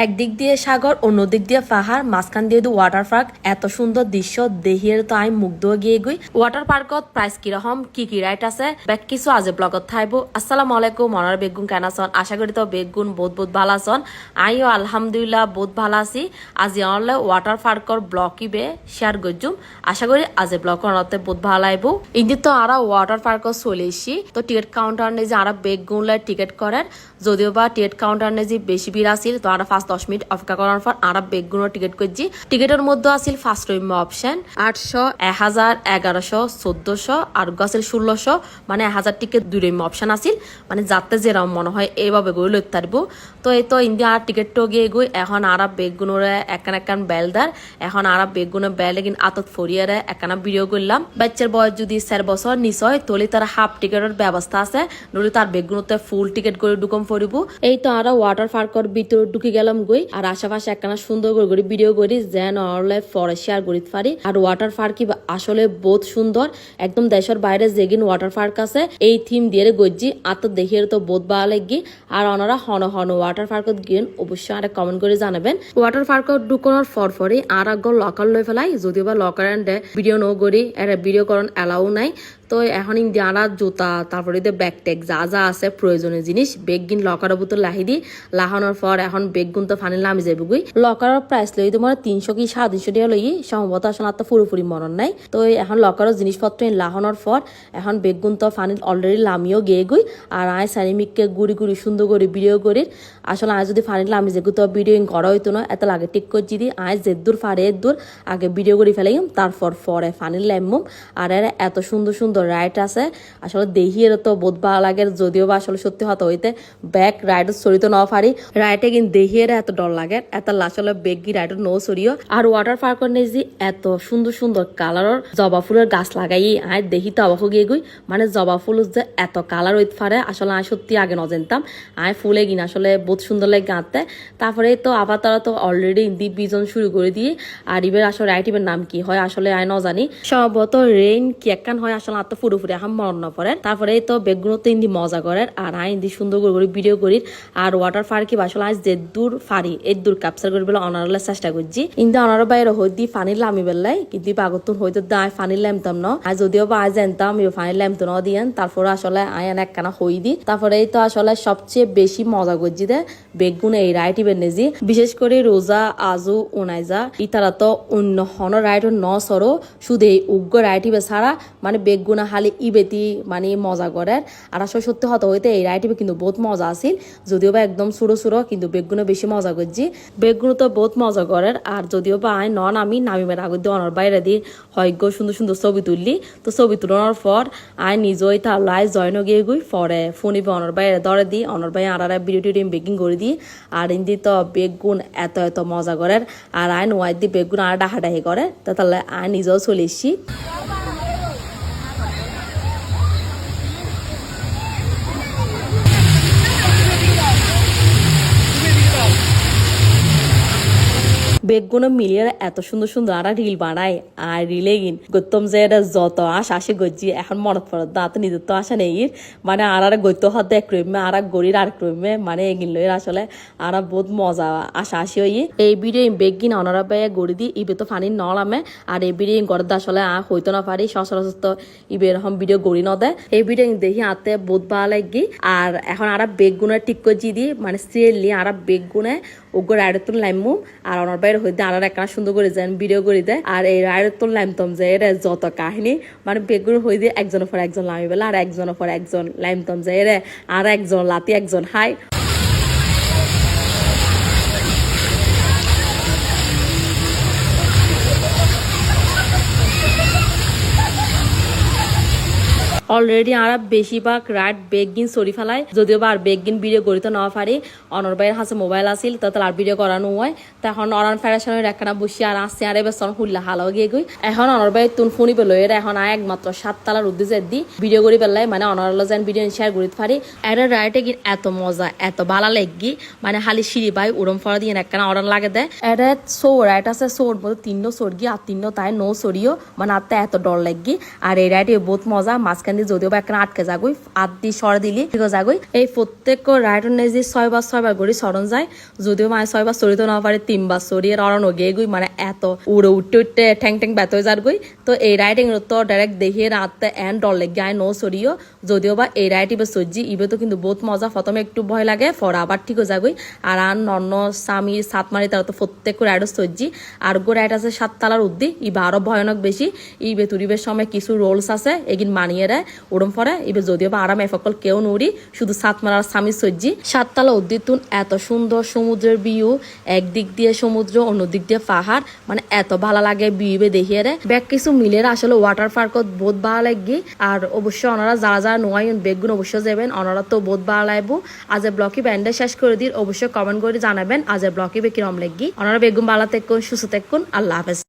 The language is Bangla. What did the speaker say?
একদিক দিয়ে সাগর, অন্যদিক দিয়ে পাহাড়, মাঝখান দিয়ে ওয়াটার পার্ক এত সুন্দর দৃশ্য দেহিয়ে তো আমি মুগ্ধ গিয়ে গই। ওয়াটার পার্কত প্রাইস কীরকম, কি কি রাইট আছে? বেক কিছু আজি ব্লগত থাইব। আসসালামু আলাইকুম মনার বেগুন কেন আছন? আশা করি তো বেগুন বহুত বহুত ভালো আছন। আইও আলহামদুলিল্লাহ বহুত ভালো আছি। আজি অনলে ওয়াটার পার্কর ব্লগ ইবে শেয়ার গজুম আশা করি আজি ব্লগ অনতে বহুত ভালো লাগবো ইন্দি তো আরা ওয়াটার পার্কত চলে এসি তো টিকিট কাউন্টার নেই যে আরা বেগুন টিকিট করার যদিও বা টিকিট কাউন্টার নেই যে বেশি ভিড় আছিল, তো আরা ফার্স্ট দশ মিনিট অপেক্ষা করার পর আরা বেগুনের টিকিট করছি। টিকিটের মধ্যে আছিল ফার্স্ট রুম অপশন আটশো, এক হাজার, এগারোশো, চোদ্দশো আর আছিল ষোলোশো। মানে এক হাজার টিকিট দুই রুম অপশন আছিল। মানে যাতে যেরকম মনে হয় এইভাবে গই লইতে তো এই তো ইন্ডিয়া আর টিকিটটাও গিয়ে গই। এখন আরা বেগুনের একান একান বেলদার এখন আরা বেগুনের বেল কিন্তু আতত ফরিয়ারে একানা ভিডিও করলাম। বাচ্চার বয়স যদি চার বছর নিচ হয়, তাহলে তার হাফ টিকিটের ব্যবস্থা আছে। নইলে তার বেগুনতে ফুল টিকিট করে ঢুকম ফরিব এই তো আরা ওয়াটার পার্কর ভিতরে ঢুকে গেলাম গই। আর আশেপাশে একখানা সুন্দর করে করে ভিডিও করি, যেন অনলে ফরে শেয়ার করিতে পারি। আর ওয়াটার পার্ক কি আসলে বহুত সুন্দর। একদম দেশের বাইরে যেগিন ওয়াটার পার্ক আছে, এই থিম দিয়ে গজ্জি। আর তো দেখে তো বহুত ভালো লাগি। আর ওনারা হন হন ওয়াটার পার্কত গিয়ে অবশ্যই আর কমেন্ট করে জানাবেন। ওয়াটার পার্কত ঢুকানোর ফর ফরে আর আগ লকার লই ফেলাই, যদিও বা লকার ভিডিও নো করি এর ভিডিও করন এলাও নাই। তো এখন ইন্ডিয়ানা জুতা, তারপরে দিয়ে ব্যাগ ট্যাগ যা যা আছে প্রয়োজনীয় জিনিস বেগ গিন লকারের ভিতর লাহি দি লাহানোর পর এখন বেগ গুন তো ফানি নামি যাবে গুই লকারের প্রাইস লই তোমার তিনশো কি সাড়ে তিনশো টাকা লই সম্ভবত আসলে আর তো পুরোপুরি মরণ নাই। তো এখন লকারের জিনিসপত্র লাহানোর পর এখন বেগ গুন তো ফানি অলরেডি লামিও গিয়ে গুই আর আয় সানিমিককে গুড়ি গুড়ি সুন্দর করে ভিডিও করি আসলে আয় যদি ফানি লামি যেগু তো ভিডিও করা হইতো না এত লাগে টিক করছি দি আয় যে দূর ফারে দূর আগে ভিডিও করে ফেলাই তারপর পরে ফানি লামুম আর এত সুন্দর সুন্দর রাইড আছে। আসলে দেহিয়ে তো বোধ ভালো লাগে, যদিও বা আসলে সত্যি হতো হইতে ব্যাক রাইড চরিত ন পারি। রাইটে কিন্তু দেহিয়ে এত ডর লাগে, এত আসলে বেগি রাইড নো সরিও আর ওয়াটার পার্কের যে এত সুন্দর সুন্দর কালারের জবা ফুলের গাছ লাগাই, আয় দেখি তো অবাক গিয়ে গই। মানে জবা ফুল যে এত কালার হইতে পারে, আসলে আমি সত্যি আগে ন জানতাম। আয় ফুলে কিনা আসলে বহুত সুন্দর লাগে গাঁতে। তারপরে তো আবার তারা তো অলরেডি হিন্দি বিজন শুরু করে দিয়ে, আর ইবের আসলে রাইট ইবের নাম কি হয়, আসলে আয় ন জানি। সম্ভবত রেইন কি একখান হয়, আসলে আর তো পুরোপুরি এখন মরণ না পড়ে তারপরে তো বেগুনো তো ইন্দি মজা করেন। আর আই ইন্দি সুন্দর করে করে ভিডিও করি। আর ওয়াটার পার্কে আসলে আজ যে দূর ফারি এই দূর ক্যাপচার করে বেলা অনারলে চেষ্টা করছি। কিন্তু অনার বাইরে হই দি ফানি লামি বেলাই কিন্তু পাগতুন হইতো দায় ফানি লামতাম না। আর যদিও বা আজ জানতাম ইয়ে ফানি লামতো ন দিয়েন। তারপরে আসলে আই এনে একখানা হই দি। তারপরে তো আসলে সবচেয়ে বেশি মজা করছি দে, বেগুন এই রাইট ইবেন নেজি বিশেষ করে রোজা, আজু ওনাইজা ইতারা তো অন্য হন রাইট ন সরো। শুধু এই উগ্র রাইট ছাড়া মানে বেগুনা হালি ইবেতি মানে মজা করে। আর আসলে সত্যি হতো হইতে এই রাইট ইবে কিন্তু বহুত মজা আছিল। যদিও বা একদম সুরো সুরো, কিন্তু বেগুনে বেশি মজা করছি। বেগুনো তো বহুত মজা করে। আর যদিও বা আই নন আমি নামিমের আগে দিয়ে অনার বাইরে দিয়ে হয়গ্য সুন্দর সুন্দর ছবি তুললি। তো ছবি তুলানোর পর আই নিজই তাল্লাই জয়ন গিয়ে গুই পরে ফোনিবে অনার বাইরে দরে দি অনার বাইরে আর আর ভিডিও টিডিও বেকিং করে দিই। আর ইন্দি তো বেগুন এত এত মজা করে আর আইন ওয়াই দি বেগুন আর ডাহাডাহি করে। তা তাহলে আই নিজেও চলে এসছি। বেগগুলো মিলিয়ে এত সুন্দর সুন্দর আর রিল বানায়। আর রিলে গিন গৌতম যে এটা যত আশ আসে গজি এখন মনত পড়ত। না তো নিজের তো আসে নেই মানে আর আর গত্য হত এক রইমে আর এক গড়ির আর রইমে মানে এগিন লই আসলে আর বহুত মজা, আশা আসি হই এই ভিডিও বেগিন অনারা বাই গড়ি দি, ইবে তো ফানি নলামে। আর এই ভিডিও গড় আসলে আ হইতো না পারি সচরাচর ইবে এরকম ভিডিও গড়ি নদে এই ভিডিও দেখি আতে বহুত ভালো লাগি আর এখন আর বেগুনের ঠিক করে দি মানে সিরিয়ালি আর বেগুনে ওগো আয়রতন লাইমু আর ওনার বাইরে হইতে আর একটা সুন্দর করে যান ভিডিও করে দেয়। আর এই আয়রতন লাইমতম যে এর যত কাহিনী মানে বেগুর হই দিয়ে একজনের পর একজন লামি বেলা আর একজনের পর একজন লাইমতম যে, এর, আর একজন লাতি, একজন হাই। অলরেডি আর বেশিরভাগ রাইড বেগিন সরি ফেলায় যদিও বা আর বেগিন ভিডিও করিতে না পারি। অনর ভাইয়ের হাতে মোবাইল আছিল তো আর ভিডিও করানো হয়। তখন অরান ফেডারেশনের একখানা বসি আর আসছে, আর এবার হুল্লা হালাও গিয়ে গই এখন অনর ভাই তুন ফোনি পেল, এর এখন আর একমাত্র সাত তালার উদ্দেশ্যে দি ভিডিও করি পেলাই মানে অনরল যেন ভিডিও শেয়ার করিতে পারি। এর রাইটে গিয়ে এত মজা, এত ভালো লাগি মানে হালি সিঁড়ি বাই উড়ম ফড়া দিয়ে একখানা অরান লাগে দেয়। এটা সো রাইট আছে সোর মধ্যে তিন্ন সোর গিয়ে আর তিন্ন তাই নো সরিও মানে আর এত ডর লাগি। আর এই রাইটে বহুত মজা, মাঝখান দিয়ে পানি যদিও বা একটা আটকে যাগুই আট দি সর দিলি ঠিক যাগুই এই প্রত্যেক রাইড নেজি ছয়বার ছয়বার করে সরণ যায়। যদিও মায় ছয়বার চড়িত না পারে তিনবার চড়িয়ে অরণ গিয়ে গুই মানে এত উড়ে উঠতে উঠতে ঠ্যাং ঠ্যাং ব্যথ হয়ে যার তো এই রাইডিং তো ডাইরেক্ট দেখিয়ে রাতে এন ডর লেগে আয় নো সরিও যদিও বা এই রাইড ইবে সজ্জি ইবে তো কিন্তু বহুত মজা প্রথমে একটু ভয় লাগে পর আবার ঠিক হয়ে যাগুই আর আন নন্ন স্বামী সাতমারি তারা তো প্রত্যেক রাইডও সজ্জি আর গো রাইড আছে সাততলার উদ্দি, ইবে আরও ভয়ানক বেশি ইবে তুরিবের সময় কিছু রোলস আছে, এগিন মানিয়ে দেয়। ওরম পরে ইবে যদিও বা আরাম এফকল কেউ নুরি শুধু সাতমারার স্বামী সজ্জি। সাততলা উদ্দিতুন, এত সুন্দর সমুদ্রের ভিউ একদিক দিয়ে সমুদ্র অন্য দিক দিয়ে পাহাড় মানে এত ভালো লাগে বিউবে দেখিয়ে রে। ব্যাগ কিছু মিলের আসলে ওয়াটার পার্কত বহুত ভালো লাগি। আর অবশ্যই ওনারা যারা যারা নোয়াই বেগুন অবশ্যই যাবেন, ওনারা তো বহুত ভালো লাগবো। আজ ব্লকি ব্যান্ডে শেষ করে দিন অবশ্যই কমেন্ট করে জানাবেন, আজ ব্লকি বে কিরম লাগি। ওনারা বেগুন ভালো থাকুন সুস্থ থাকুন আল্লাহ হাফেজ।